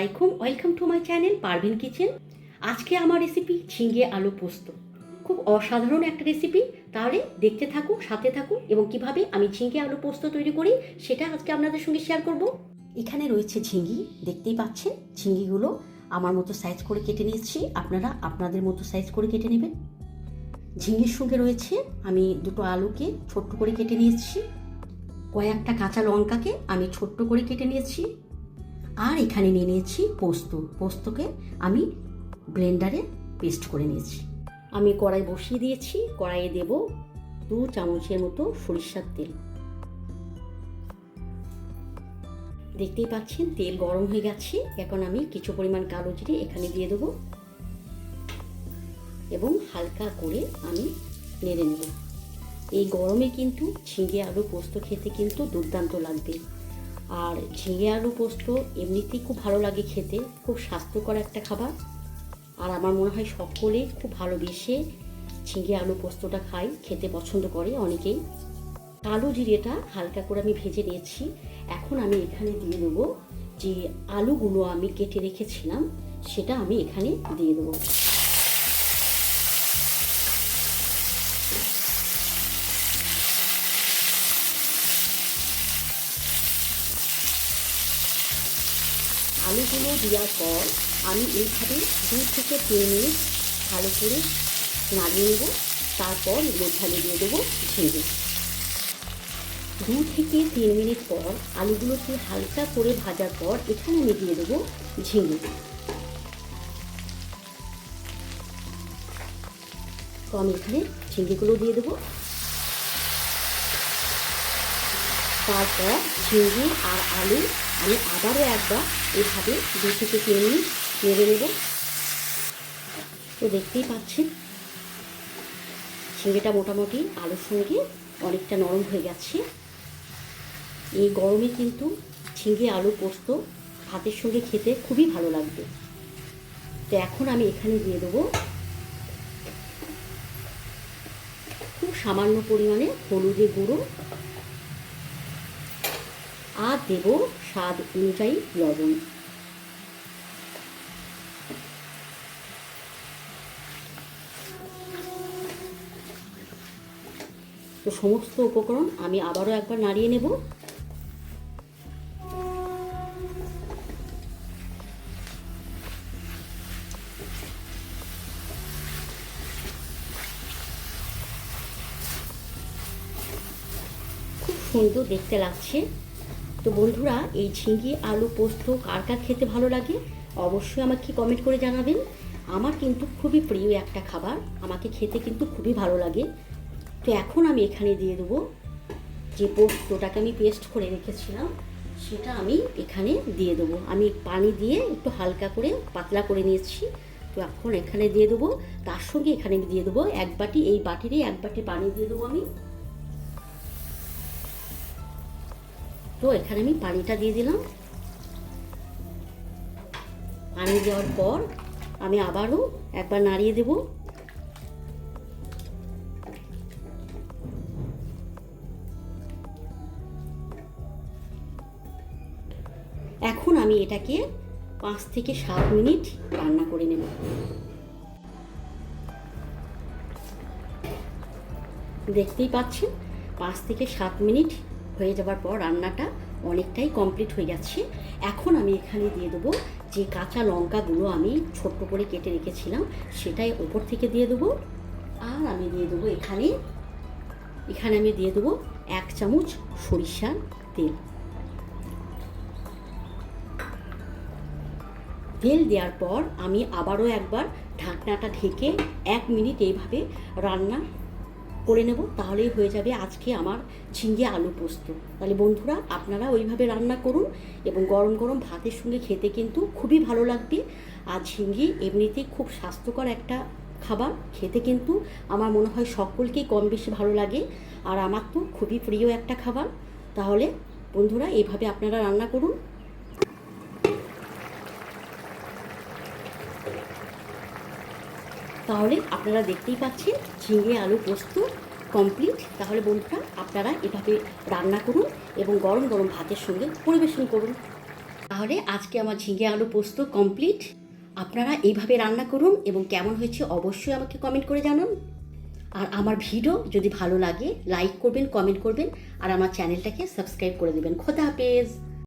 আলাইকুম welcome to my channel Parvin kitchen আজকে আমার রেসিপি ঝিঙ্গে আলু পোস্ত। খুব অসাধারণ একটা রেসিপি তাহলে দেখতে থাকুন, সাথে থাকুন, এবং কীভাবে আমি ঝিঙ্গে আলু পোস্ত তৈরি করি, সেটা আজকে আপনাদের সঙ্গে শেয়ার করব। এখানে রয়েছে ঝিঙ্গি দেখতেই পাচ্ছেন ঝিঙ্গিগুলো আমার মতো সাইজ করে কেটে নিয়েছি, আপনারা আপনাদের মতো সাইজ করে কেটে নেবেন। ঝিঙ্গির সঙ্গে রয়েছে, আমি দুটো আলুকে ছোট্ট করে কেটে নিয়েছি। কয়েকটা কাঁচা লঙ্কাকে আমি ছোট্ট করে কেটে নিয়েছি। আর এখানে নিয়ে নিয়েছি পোস্ত। পোস্তকে আমি ব্লেন্ডারে পেস্ট করে নিয়েছি। আমি কড়াই বসিয়ে দিয়েছি। কড়াইয়ে দেব দু চামচের মতো সরিষার তেল। দেখতেই পাচ্ছেন, তেল গরম হয়ে গেছে। এখন আমি কিছু পরিমাণ কালো জিরে এখানে দিয়ে দেবো এবং হালকা করে আমি নেড়ে নেব। এই গরমে কিন্তু ঝিঙে আলু পোস্ত খেতে কিন্তু দুর্দান্ত লাগবে। আর ঝিঙে আলু পোস্ত এমনিতেই খুব ভালো লাগে খেতে, খুব স্বাস্থ্যকর একটা খাবার। আর আমার মনে হয় সকলে খুব ভালোবেসে ঝিঙে আলু পোস্তটা খাই খেতে পছন্দ করে অনেকেই। কালো জিরেটা হালকা করে আমি ভেজে নিয়েছি। এখন আমি এখানে দিয়ে দেবো যে আলুগুলো আমি কেটে রেখেছিলাম, সেটা আমি এখানে দিয়ে দেবো। আলুগুলো দেওয়ার পর আমি এইভাবে দু থেকে তিন মিনিট ভালো করে নাড়িয়ে নেব। তারপর মধ্যে দিয়ে দেবো ঝিঙে। দু থেকে তিন মিনিট পর আলুগুলোকে হালকা করে ভাজার পর এখানে আমি দিয়ে দেবো ঝিঙে। তো আমি এখানে ঝিঙেগুলো দিয়ে দেবো। তারপর ঝিঙে আর আলু আমি আবারও একবার এভাবে দু থেকে তিন মিনিট নেব। তো দেখতেই পাচ্ছেন ঝিঙেটা মোটামুটি আলুর সঙ্গে অনেকটা নরম হয়ে গেছে। এই গরমে কিন্তু ঝিঙে আলু পোস্ত ভাতের সঙ্গে খেতে খুবই ভালো লাগবে। তো এখন আমি এখানে দিয়ে দেবো খুব সামান্য পরিমাণে হলুদের গুঁড়ো আর দেব স্বাদ অনুযায়ী লবণ। তো সমস্ত উপকরণ আমি আবারও একবার নাড়িয়ে নেব। খুব সুন্দর দেখতে লাগছে। তো বন্ধুরা, এই ঝিঙ্গি, আলু, পোস্ত, কার কার খেতে ভালো লাগে, অবশ্যই আমাকে কমেন্ট করে জানাবেন। আমার কিন্তু খুবই প্রিয় একটা খাবার, আমাকে খেতে কিন্তু খুবই ভালো লাগে। তো এখন আমি এখানে দিয়ে দেবো যে পোস্তটাকে আমি পেস্ট করে রেখেছিলাম, সেটা আমি এখানে দিয়ে দেবো। আমি পানি দিয়ে একটু হালকা করে পাতলা করে নিয়েছি। তো এখন এখানে দিয়ে দেবো, তার সঙ্গে এখানে দিয়ে দেবো এক বাটি, এই বাটিরই এক বাটি পানি দিয়ে দেবো আমি। তো এখানে আমি পানিটা দিয়ে দিলাম। পানি দেওয়ার পর আমি আবারও একবার নাড়িয়ে দেব। এখন আমি এটাকে পাঁচ থেকে সাত মিনিট রান্না করে নেব। দেখতেই পাচ্ছেন, পাঁচ থেকে সাত মিনিট হয়ে যাওয়ার পর রান্নাটা অনেকটাই কমপ্লিট হয়ে যাচ্ছে এখন আমি এখানে দিয়ে দেবো যে কাঁচা লঙ্কাগুলো আমি ছোট্ট করে কেটে রেখেছিলাম, সেটাই ওপর থেকে দিয়ে দেবো। আর আমি দিয়ে দেবো এখানে এখানে আমি দিয়ে দেবো এক চামচ সরিষার তেল। তেল দেওয়ার পর আমি আবারও একবার ঢাকনাটা ঢেকে এক মিনিট এইভাবে রান্না করে নেব, তাহলেই হয়ে যাবে আজকে আমার ঝিঙ্গে আলু পোস্ত। তাহলে বন্ধুরা, আপনারা ওইভাবে রান্না করুন এবং গরম গরম ভাতের সঙ্গে খেতে কিন্তু খুবই ভালো লাগবে। আর ঝিঙ্গে এমনিতেই খুব স্বাস্থ্যকর একটা খাবার, খেতে কিন্তু আমার মনে হয় সকলকেই কম বেশি ভালো লাগে। আর আমার তো খুবই প্রিয় একটা খাবার। তাহলে বন্ধুরা এইভাবে আপনারা রান্না করুন। তাহলে আপনারা দেখতেই পাচ্ছেন ঝিঙে আলু পোস্ত কমপ্লিট তাহলে বন্ধুরা, আপনারা এভাবে রান্না করুন এবং গরম গরম ভাতের সঙ্গে পরিবেশন করুন। তাহলে আজকে আমার ঝিঙে আলু পোস্ত কমপ্লিট আপনারা এইভাবে রান্না করুন এবং কেমন হয়েছে অবশ্যই আমাকে কমেন্ট করে জানান। আর আমার ভিডিও যদি ভালো লাগে লাইক করবেন কমেন্ট করবেন, আর আমার চ্যানেলটাকে সাবস্ক্রাইব করে দেবেন। খোদা হাফেজ!